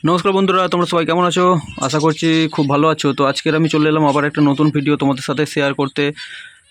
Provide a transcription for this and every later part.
নমস্কার বন্ধুরা, তোমরা সবাই কেমন আছো? আশা করছি খুব ভালো আছো। তো আজকের আমি চলে এলাম আবার একটা নতুন ভিডিও তোমাদের সাথে শেয়ার করতে।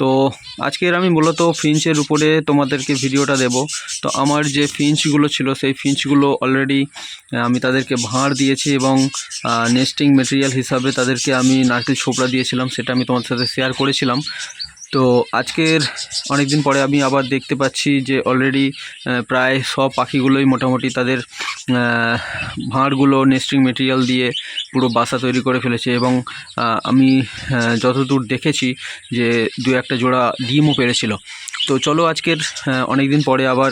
তো আজকের আমি মূলত ফিঞ্চের উপরে তোমাদেরকে ভিডিওটা দেব। তো আমার যে ফিঞ্চগুলো ছিল, সেই ফিঞ্চগুলো অলরেডি আমি তাদেরকে ভাঁড় দিয়েছি এবং নেস্টিং মেটেরিয়াল হিসাবে তাদেরকে আমি নারকেল ছোবড়া দিয়েছিলাম, সেটা আমি তোমাদের সাথে শেয়ার করেছিলাম। তো আজকের অনেক দিন পরে আমি আবার দেখতে পাচ্ছি যে অলরেডি প্রায় সব পাখিগুলোই মোটামুটি তাদের ভাঁড়গুলো নেস্টিং মেটেরিয়াল দিয়ে পুরো বাসা তৈরি করে ফেলেছে এবং আমি যতদূর দেখেছি যে দু একটা জোড়া ডিমও পেরেছিল। তো চলো আজকের অনেক দিন পরে আবার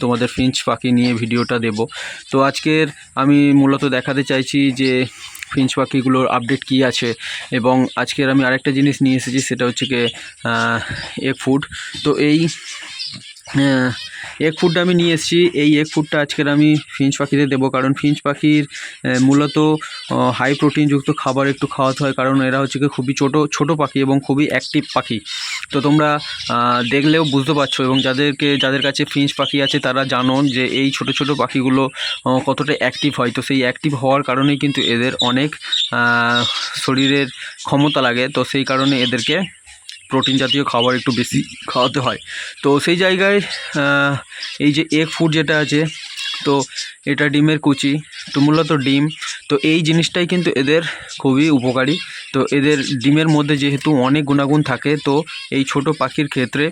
তোমাদের ফিঞ্চ পাখি নিয়ে ভিডিওটা দেব। তো আজকের আমি মূলত দেখাতে চাইছি যে ফিঞ্চ পাখিগুলোর আপডেট কি আছে? এবং আজকের আমি আরেকটা জিনিস নিয়ে এসেছি, সেটা হচ্ছে কি এগ ফুড তো এই এগ ফুডটা আমি নিয়ে এসেছি। এই এগ ফুডটা আজকের আমি ফিঞ্চ পাখিতে দেবো, কারণ ফিঞ্চ পাখির মূলত হাই প্রোটিনযুক্ত খাবার একটু খাওয়াতে হয়, কারণ এরা হচ্ছে খুবই ছোট ছোট পাখি এবং খুবই অ্যাক্টিভ পাখি। তো তোমরা দেখলেও বুঝতে পারছ এবং যাদেরকে, যাদের কাছে ফিঞ্চ পাখি আছে, তারা জানো যে এই ছোট ছোট পাখিগুলো কতটা অ্যাক্টিভ হয়। তো সেই অ্যাক্টিভ হওয়ার কারণেই কিন্তু এদের অনেক শরীরের ক্ষমতা লাগে। তো সেই কারণে এদেরকে প্রোটিন জাতীয় খাবার একটু বেশি খাওয়াতে হয়। তো সেই জায়গায় এই যে এগ ফুড যেটা আছে, তো এটা ডিমের কুচি, তো মূলত ডিম। তো এই জিনিসটাই কিন্তু এদের খুবই উপকারী। তো এদের ডিমের মধ্যে যেহেতু অনেক গুণাগুণ থাকে, তো এই ছোট পাখির ক্ষেত্রে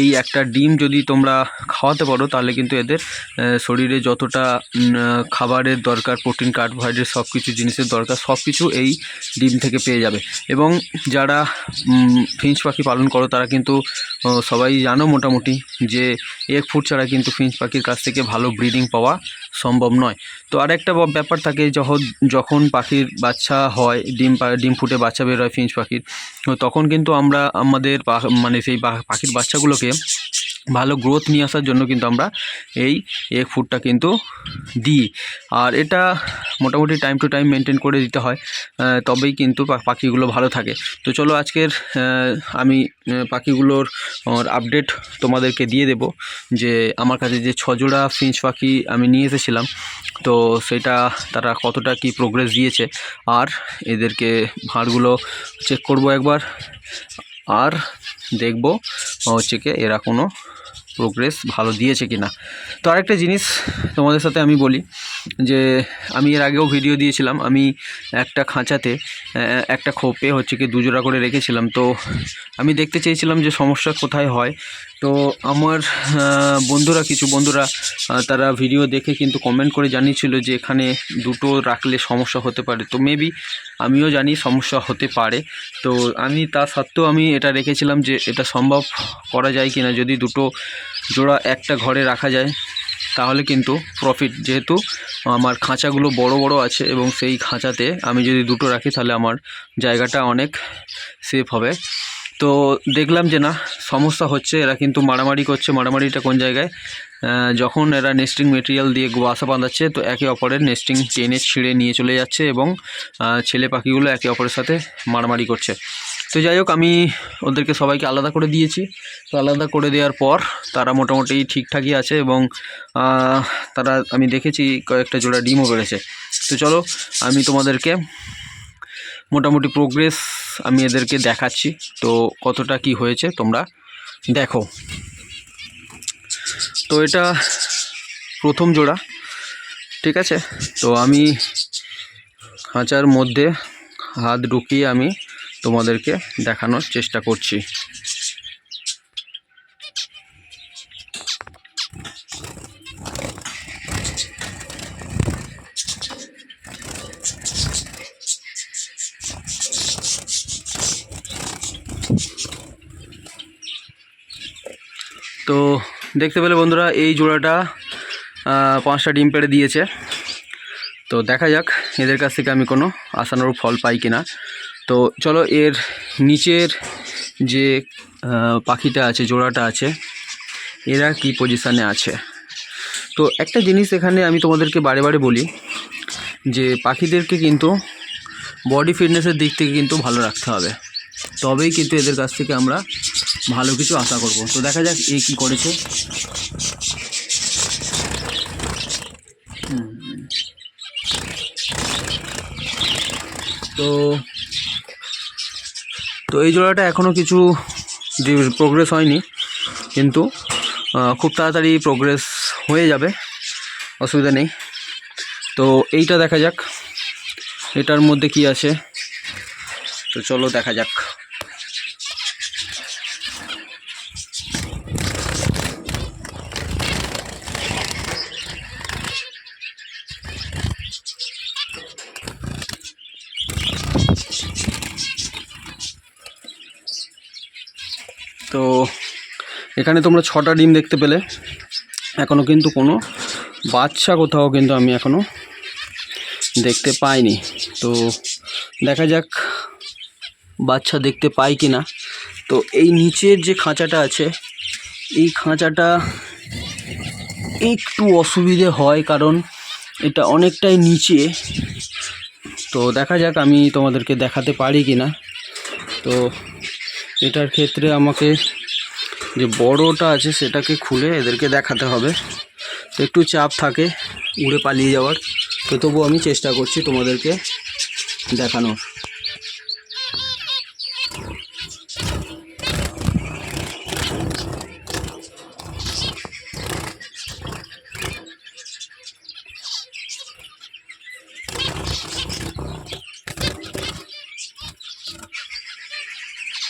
এই একটা ডিম যদি তোমরা খাওয়াতে পারো, তাহলে কিন্তু এদের শরীরে যতটা খাবারের দরকার, প্রোটিন, কার্বোহাইড্রেট সব কিছু জিনিসের দরকার সব কিছু এই ডিম থেকে পেয়ে যাবে। এবং যারা ফিঞ্চ পাখি পালন করো, তারা কিন্তু সবাই জানো মোটামুটি যে এক ফুট ছাড়া কিন্তু ফিঞ্চ পাখির কাছ থেকে ভালো ব্রিডিং পাওয়া সম্ভব নয়। তো আরেকটা ব্যাপার থাকে, যখন যখন পাখির বাচ্চা হয়, ডিম ডিম ফুটে বাচ্চা বের হয় ফিঞ্চ পাখির। তখন কিন্তু আমরা আমাদের মানে সেই পাখির বাচ্চাগুলোকে ভালো গ্রোথ নিয়ে আসার জন্য কিন্তু আমরা এই এগ ফুডটা কিন্তু দিই। আর এটা মোটামুটি টাইম টু টাইম মেনটেন করে দিতে হয় তবেই কিন্তু পাখিগুলো ভালো থাকে। তো চলো আজকের আমি পাখিগুলোর আপডেট তোমাদেরকে দিয়ে দেব যে আমার কাছে যে ছজোড়া ফিঞ্চ পাখি আমি নিয়ে এসেছিলাম, তো সেটা তারা কতটা কি প্রোগ্রেস দিয়েছে, আর এদেরকে ভাঁড়গুলো চেক করব একবার। আর দেখব, হচ্ছে কি, এরা কোনো প্রোগ্রেস ভালো দিয়েছে কি না তো আরেকটা জিনিস তোমাদের সাথে আমি বলি, যে আমি এর আগেও ভিডিও দিয়েছিলাম, আমি একটা খাঁচাতে একটা খোপে হচ্ছে কি দুজোড়া করে রেখেছিলাম। তো আমি দেখতে চেয়েছিলাম যে সমস্যা কোথায় হয় তো আমার বন্ধুরা, কিছু বন্ধুরা তারা ভিডিও দেখে কিন্তু কমেন্ট করে জানিয়েছিল যে এখানে দুটো রাখলে সমস্যা হতে পারে। তো মেবি আমিও জানি সমস্যা হতে পারে। তো আমি তা সত্ত্বেও আমি এটা রেখেছিলাম যে এটা সম্ভব করা যায় কিনা। যদি দুটো জোড়া একটা ঘরে রাখা যায়, তাহলে কিন্তু প্রফিট যেহেতু আমার খাঁচাগুলো বড় বড় আছে এবং সেই খাঁচাতে আমি যদি দুটো রাখি, তাহলে আমার জায়গাটা অনেক সেফ হবে। তো দেখলাম যে না, সমস্যা হচ্ছে, এরা কিন্তু মারামারি করছে, মারামারিটা কোন জায়গায়? যখন এরা নেস্টিং মেটেরিয়াল দিয়ে বাসা বাঁধাচ্ছে, তো একে অপরের নেস্টিং টেনে ছিঁড়ে নিয়ে চলে যাচ্ছে এবং ছেলে পাখিগুলো একে অপরের সাথে মারামারি করছে। তো যাই হোক, আমি ওদেরকে সবাইকে আলাদা করে দিয়েছি। তো আলাদা করে দেওয়ার পর তারা মোটামুটি ঠিকঠাকই আছে এবং তারা, আমি দেখেছি কয়েকটা জোড়া ডিমও বেড়েছে। তো চলো, আমি তোমাদেরকে মোটামুটি প্রোগ্রেস আমি এদেরকে দেখাচ্ছি। তো কতটা কি হয়েছে তোমরা দেখো। তো এটা প্রথম জোড়া, ঠিক আছে? তো আমি খাঁচার মধ্যে হাত ঢুকিয়ে আমি তোমাদেরকে দেখানোর চেষ্টা করছি। দেখতে পেলে বন্ধুরা এই জোড়াটা পাঁচটা ডিম পেড়ে দিয়েছে। তো দেখা যাক এদের কাছ থেকে আমি কোনো আশানুরূপ ফল পাই কিনা। তো চলো এর নিচের যে পাখিটা আছে, জোড়াটা আছে, এরা কি পজিশানে আছে? তো একটা জিনিস এখানে আমি তোমাদেরকে বারে বারে বলি, যে পাখিদেরকে কিন্তু বডি ফিটনেসের দিক থেকে কিন্তু ভালো রাখতে হবে। তবেই কিন্তু এদের কাছ থেকে আমরা ভালো কিছু আশা করব। তো দেখা যাক এ কি করেছে। তো তো এই জোড়াটা এখনও কিছু প্রোগ্রেস হয়নি, কিন্তু খুব তাড়াতাড়ি প্রোগ্রেস হয়ে যাবে, অসুবিধা নেই। তো এইটা দেখা যাক, এটার মধ্যে কি আছে। তো চলো দেখা যাক। তো এখানে তোমরা ছটা ডিম দেখতে পেলে। এখনও কিন্তু কোনো বাচ্চা কোথাও কিন্তু আমি এখনও দেখতে পাইনি। তো দেখা যাক বাচ্চা দেখতে পাই কি না তো এই নিচের যে খাঁচাটা আছে, এই খাঁচাটা একটু অসুবিধে হয় কারণ এটা অনেকটাই নিচে। তো দেখা যাক আমি তোমাদেরকে দেখাতে পারি কি না তো এটার ক্ষেত্রে আমাকে যে বড়টা আছে সেটাকে খুলে এদেরকে দেখাতে হবে। তো একটু চাপ থাকে উড়ে পালিয়ে যাওয়ার। তো তবুও আমি চেষ্টা করছি তোমাদেরকে দেখানোর।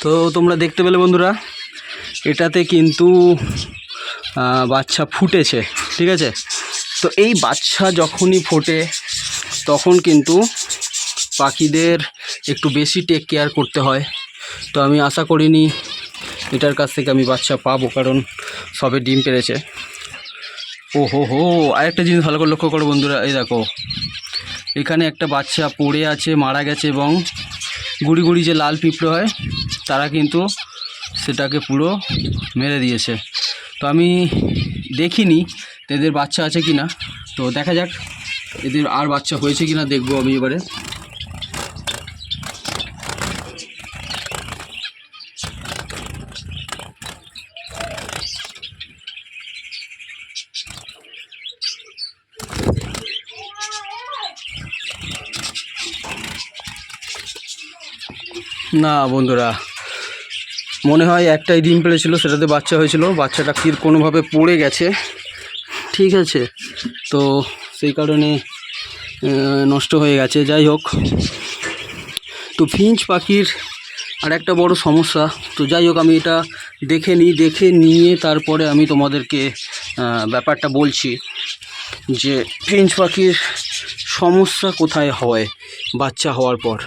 তো তোমরা দেখতে পেলে বন্ধুরা, এটাতে কিন্তু বাচ্চা ফুটেছে, ঠিক আছে? তো এই বাচ্চা যখনই ফোটে, তখন কিন্তু পাখিদের একটু বেশি টেক কেয়ার করতে হয়। তো আমি আশা করিনি এটার কাছ থেকে আমি বাচ্চা পাবো, কারণ সবে ডিম পেরেছে। ও হো হো, আরেকটা জিনিস ভালো করে লক্ষ্য করো বন্ধুরা, এই দেখো। এখানে একটা বাচ্চা পড়ে আছে, মারা গেছে এবং গুড়ি গুড়ি যে লাল পিঁপড়ে হয় তারা কিন্তু সেটাকে পুরো মেরে দিয়েছে। তো আমি দেখিনি এদের বাচ্চা আছে কি না তো দেখা যাক এদের আর বাচ্চা হয়েছে কি না দেখব আমি এবারে। না বন্ধুরা মনে হয় একটাই ডিম পেড়েছিল, সেটাতে বাচ্চা হয়েছিল। বাচ্চাটা কি কোনোভাবে পড়ে গেছে। ঠিক আছে। তো সেই কারণে নষ্ট হয়ে গেছে। যাই হোক। তো ফিঞ্চ পাখির আর একটা বড় সমস্যা। তো যাই হোক, আমি এটা দেখে নিই, দেখে নিয়ে তারপরে আমি তোমাদেরকে ব্যাপারটা বলছি যে ফিঞ্চ পাখির সমস্যা কোথায় হয় বাচ্চা হওয়ার পর।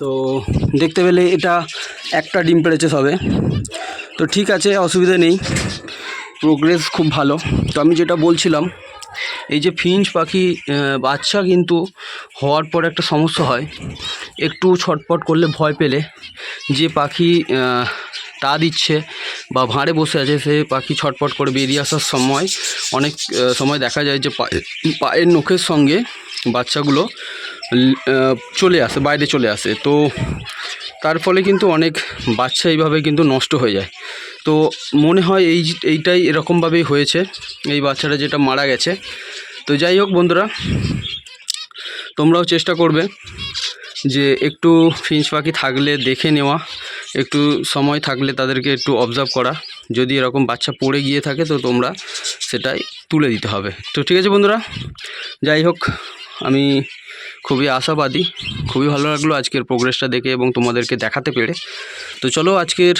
তো দেখতে পেলে এটা একটা ডিম পেড়েছে সবে। তো ঠিক আছে, অসুবিধা নেই। প্রোগ্রেস খুব ভালো। তো আমি যেটা বলছিলাম, এই যে ফিঞ্চ পাখি বাচ্চা কিন্তু হওয়ার পর একটা সমস্যা হয়। একটু ছটপট করলে ভয় পেলে। যে পাখি তা দিচ্ছে বা ভাঁড়ে বসে আছে, সে পাখি ছটপট করে বেরিয়ে আসার সময় অনেক সময় দেখা যায় যে পায়ে- পায়ের নখের সঙ্গে বাচ্চাগুলো চলে আসে, বাইরে চলে আসে। তো তার ফলে কিন্তু অনেক বাচ্চা এইভাবে কিন্তু নষ্ট হয়ে যায়। তো মনে হয় এই এইটাই এরকমভাবেই হয়েছে, এই বাচ্চাটা যেটা মারা গেছে। তো যাই হোক বন্ধুরা, তোমরাও চেষ্টা করবে যে একটু ফিঞ্চ পাখি থাকলে দেখে নেওয়া, একটু সময় থাকলে তাদেরকে একটু অবজার্ভ করা। যদি এরকম বাচ্চা পড়ে গিয়ে থাকে তো তোমরা সেটাই তুলে দিতে হবে। তো ঠিক আছে বন্ধুরা, যাই হোক আমি খুবই আশাবাদী, খুবই ভালো লাগল আজকের প্রোগ্রেসটা দেখে এবং তোমাদেরকে দেখাতে পেরে। তো চলো আজকের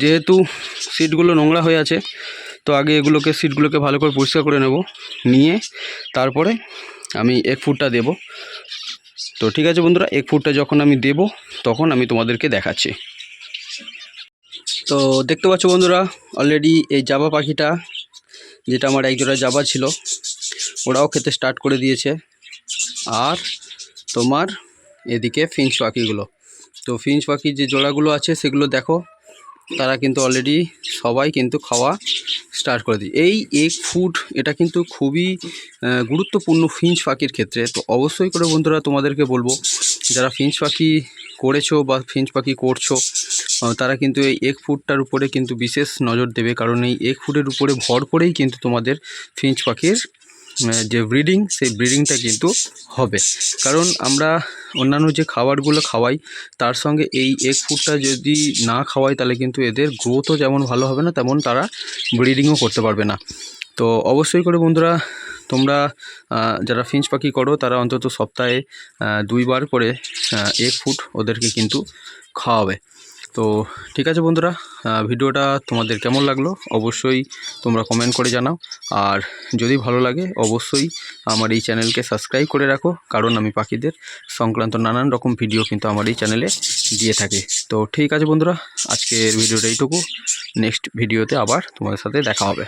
যেহেতু সিটগুলো নোংরা হয়ে আছে, তো আগে এগুলোকে সিটগুলোকে ভালো করে পরিষ্কার করে নেব, নিয়ে তারপরে আমি এক ফুটটা দেব। তো ঠিক আছে বন্ধুরা এক ফুটটা যখন আমি দেব, তখন আমি তোমাদেরকে দেখাচ্ছি। তো দেখতে পাচ্ছ বন্ধুরা অলরেডি এই জাবা পাখিটা, যেটা আমার একজোড়া জাবা ছিল ওরাও খেতে স্টার্ট করে দিয়েছে। আর তোমার এদিকে ফিঞ্চ পাখিগুলো। তো ফিঞ্চ পাখির যে জোড়াগুলো আছে, সেগুলো দেখো, তারা কিন্তু অলরেডি সবাই কিন্তু খাওয়া স্টার্ট করে দিই এই এক ফুড এটা কিন্তু খুবই গুরুত্বপূর্ণ ফিঞ্চ পাখির ক্ষেত্রে। তো অবশ্যই করে বন্ধুরা তোমাদেরকে বলব, যারা ফিঞ্চ পাখি করেছ বা ফিঞ্চ পাখি করছ তারা কিন্তু এই এগ ফুডটার উপরে কিন্তু বিশেষ নজর দেবে। কারণ এই এগ ফুডের উপরে ভর করেই কিন্তু তোমাদের ফিঞ্চ পাখির যে ব্রিডিং সেই ব্রিডিংটা কিন্তু হবে। কারণ আমরা অন্যান্য যে খাবারগুলো খাওয়াই, তার সঙ্গে এই এগ ফুডটা যদি না খাওয়াই, তাহলে কিন্তু এদের গ্রোথও যেমন ভালো হবে না, তেমন তারা ব্রিডিংও করতে পারবে না। তো অবশ্যই করে বন্ধুরা, তোমরা যারা ফিঞ্চ পাখি করো, তারা অন্তত সপ্তাহে দুইবার করে এগ ফুড ওদেরকে কিন্তু খাওয়াবে। তো ঠিক আছে বন্ধুরা ভিডিওটা তোমাদের কেমন লাগল অবশ্যই তোমরা কমেন্ট করে জানাও। আর যদি ভালো লাগে অবশ্যই আমার এই চ্যানেলকে সাবস্ক্রাইব করে রাখো, কারণ আমি পাখিদের সংক্রান্ত নানান রকম ভিডিও কিন্তু আমার এই চ্যানেলে দিয়ে থাকে। তো ঠিক আছে বন্ধুরা, আজকের ভিডিওটা এইটুকু। নেক্সট ভিডিওতে আবার তোমাদের সাথে দেখা হবে।